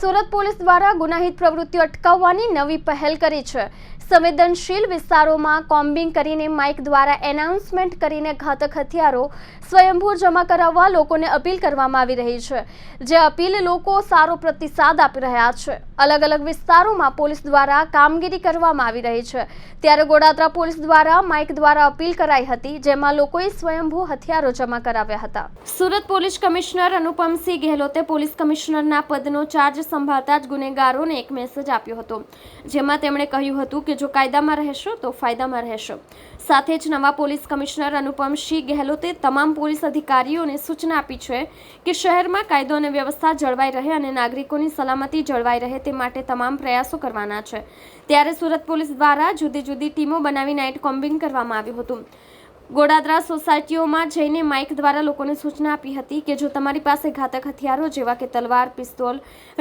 Surat police દ્વારા ગુનાહિત પ્રવૃત્તિઓ અટકાવવાની નવી પહેલ કરી છે. સંવેદનશીલ વિસ્તારોમાં કોમ્બિંગ કરીને માઇક દ્વારા એનાઉન્સમેન્ટ કરીને ઘાતક હથિયારો સ્વયંભૂ જમા કરાવવા લોકોને અપીલ કરવામાં આવી રહી છે, જે અપીલ લોકો સારો પ્રતિસાદ આપી રહ્યા છે. અલગ અલગ વિસ્તારોમાં પોલીસ દ્વારા કામગીરી કરવામાં આવી રહી છે. ત્યારે ગોડાદરા પોલીસ દ્વારા માઇક દ્વારા અપીલ કરાઈ હતી, જેમાં લોકોએ સ્વયંભૂ હથિયારો જમા કરાવ્યા હતા. સુરત પોલીસ કમિશનર અનુપમસિંહ ગેહલોતે પોલીસ કમિશનરના પદનો ચાર્જ સંભાળતા જ ગુનેગારોને એક મેસેજ આપ્યો હતો. જેમાં તેમણે કહ્યું હતું કે જો કાયદામાં રહેશો તો ફાયદામાં રહેશો. સાથે જ નવા પોલીસ કમિશનર અનુપમસિંહ ગેહલોતે તમામ પોલીસ અધિકારીઓને સૂચના આપી છે કે શહેરમાં કાયદો અને વ્યવસ્થા જળવાઈ રહે અને નાગરિકોની સલામતી જળવાઈ રહે તે માટે તમામ પ્રયાસો કરવાના છે. ત્યારે સુરત પોલીસ દ્વારા જુદી જુદી ટીમો બનાવી નાઇટ કોમ્બિંગ કરવામાં આવ્યું હતું. ગોડાદરા સોસાયટીઓમાં જઈને માઇક દ્વારા લોકોને સૂચના આપી હતી કે જો તમારી પાસે ઘાતક હથિયારો જેવા કે તલવાર, પિસ્તોલ,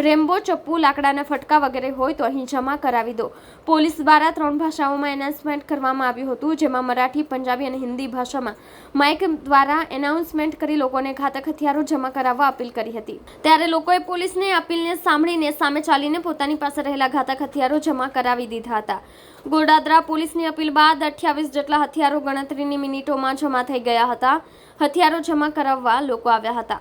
રેમ્બો, ચપ્પુ, લાકડાના ફટકા વગેરે હોય તો અહીં જમા કરાવી દો. પોલીસ દ્વારા ત્રણ ભાષાઓમાં એનાઉન્સમેન્ટ કરવામાં આવ્યું હતું, જેમાં મરાઠી, પંજાબી અને હિન્દી ભાષામાં માઇક દ્વારા એનાઉન્સમેન્ટ કરી લોકોને ઘાતક હથિયારો જમા કરાવવા અપીલ કરી હતી. ત્યારે લોકોએ પોલીસની અપીલને સાંભળીને સામે ચાલીને પોતાની પાસે રહેલા ઘાતક હથિયારો જમા કરાવી દીધા હતા. ગોડાદરા પોલીસની અપીલ બાદ અઠ્યાવીસ જેટલા હથિયારો ગણતરીની મિનિટોમાં જમા થઈ ગયા હતા. હથિયારો જમા કરાવવા લોકો આવ્યા હતા.